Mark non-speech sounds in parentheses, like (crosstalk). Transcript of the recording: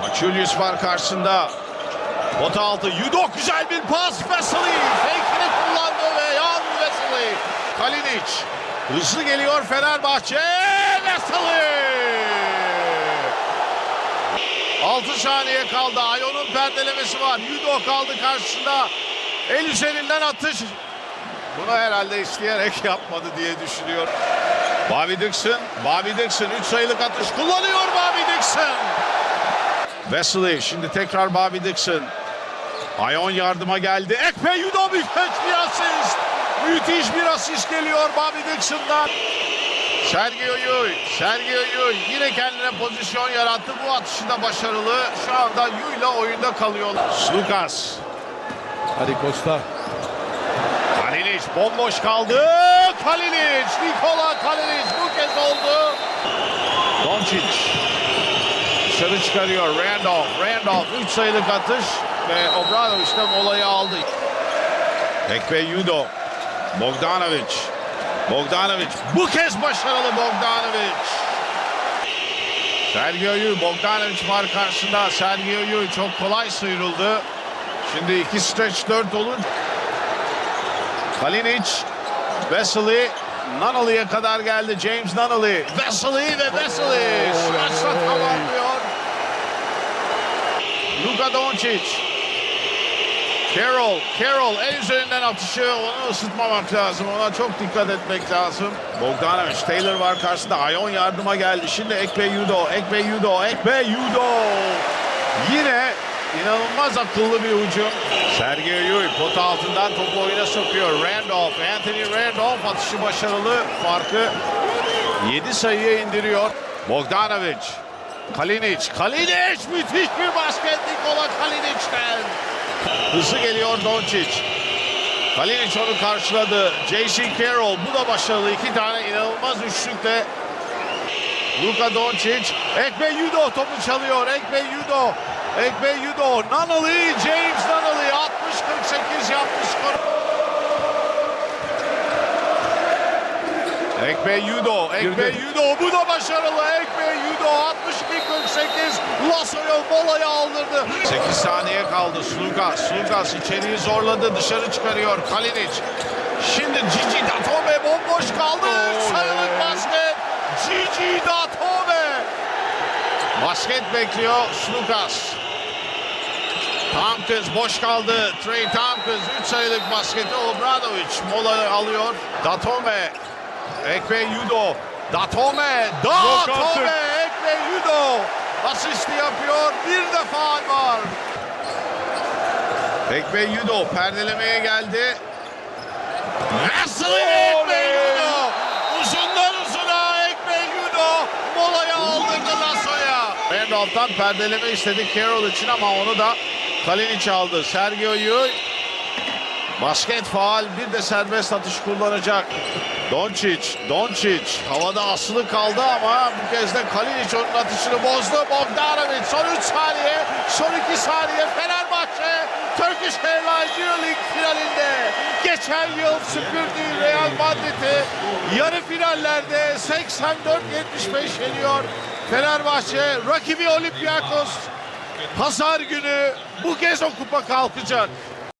Maçulius var karşısında. Pota altı. Yudok güzel bir pas. Vesely. Fake'ini kullandı ve Yan Vesely. Kalinic. Hızlı geliyor Fenerbahçe. Vesely. 6 saniye kaldı. Ayon'un perdelemesi var. Yudo kaldı karşısında. El üzerinden atış. Bunu herhalde isteyerek (laughs) yapmadı diye düşünüyor. Bobby Dixon. Bobby Dixon 3 sayılık atış kullanıyor Bobby Dixon. Wesley şimdi tekrar Bobby Dixon. Ayon yardıma geldi. Ekpe Yudo müthiş bir asist. Müthiş bir asist geliyor Bobby Dixon'dan. Sergio Yuy, Sergio Yuy yine kendine pozisyon yarattı. Bu atışı da başarılı. Şu anda Yuy'la oyunda kalıyor. Lucas, Hadi Costa. Kalinic bomboş kaldı. Kalinic, Nikola Kalinic bu kez oldu. Doncic dışarı çıkarıyor. Randolph, Randolph 3 sayılık atış ve Obradoviç de molayı aldı. Ekpe Yudo, Bogdanovic, Bogdanovic bu kez başarılı Bogdanovic. Sergio Yuy, Bogdanovic var karşısında. Sergio Yuy çok kolay sıyrıldı. Şimdi iki stretch 4 olunca Kalinic, Vesely, Nunnally'e kadar geldi James Nunnally. Vesely ve Vesely şaşla tamamlıyor. Luka Doncic. Carroll, Carroll el üzerinden atışı onu ısıtmamak lazım. Ona çok dikkat etmek lazım. Bogdanovic, Taylor var karşısında. Ayon yardıma geldi. Şimdi Ekpe Yudo, Ekpe Yudo, Ekpe Yudo. Yine inanılmaz akıllı bir hücum. Sergio Yui pota altından topu oyuna sokuyor. Randolph, Anthony Randolph atışı başarılı. Farkı 7 sayıya indiriyor. Bogdanovic, Kalinic, Kalinic müthiş bir basket Nikola Kalinic'ten. Hızlı geliyor Doncic. Kalinic onu karşıladı. J.C. Carroll bu da başarılı. iki tane inanılmaz üçlükle Luka Doncic. Ekbe Yudo topu çalıyor. Ekbe Yudo. Ekbe Yudo. Nunnally. James Nunnally. 60-48 yaptı skoru. Ekbe Yudo. Ekbe. Yudo. Bu da başarılı. Ekbe Yudo. 62-48. Lasso'ya molayı aldırdı. 8 saniye kaldı. Slugas. Slugas içeriği zorladı. Dışarı çıkarıyor. Kalinic. Şimdi Gigi Datome bomboş kaldı. Sayılık basket. Gigi Datome. Basket bekliyor Slukas. Tompkins boş kaldı. Trey Tompkins 3 sayılık basketi Obradovic mola alıyor. Datome. Ekve Yudo. Datome. Datome. Ekve Yudo. Asisti yapıyor. Bir de faal var. Ekve Yudo perdelemeye geldi. Nasıl Ekve Yudo? Uzundan uzuna Ekve Yudo molayı aldırdı Lasso'ya. Randolph'tan perdeleme istedi Carroll için ama onu da Kalinic aldı. Sergio Yuy Basket faal bir de serbest atış kullanacak. Doncic, Doncic havada asılı kaldı ama bu kez de Kalinic onun atışını bozdu. Bogdanovic son 3 saniye, son 2 saniye Fenerbahçe Turkish Airlines Euroleague finalinde geçen yıl süpürdüğü Real Madrid'i yarı finallerde 84-75 yeniyor. Fenerbahçe rakibi Olympiakos Pazar günü bu kez o kupa kalkacak.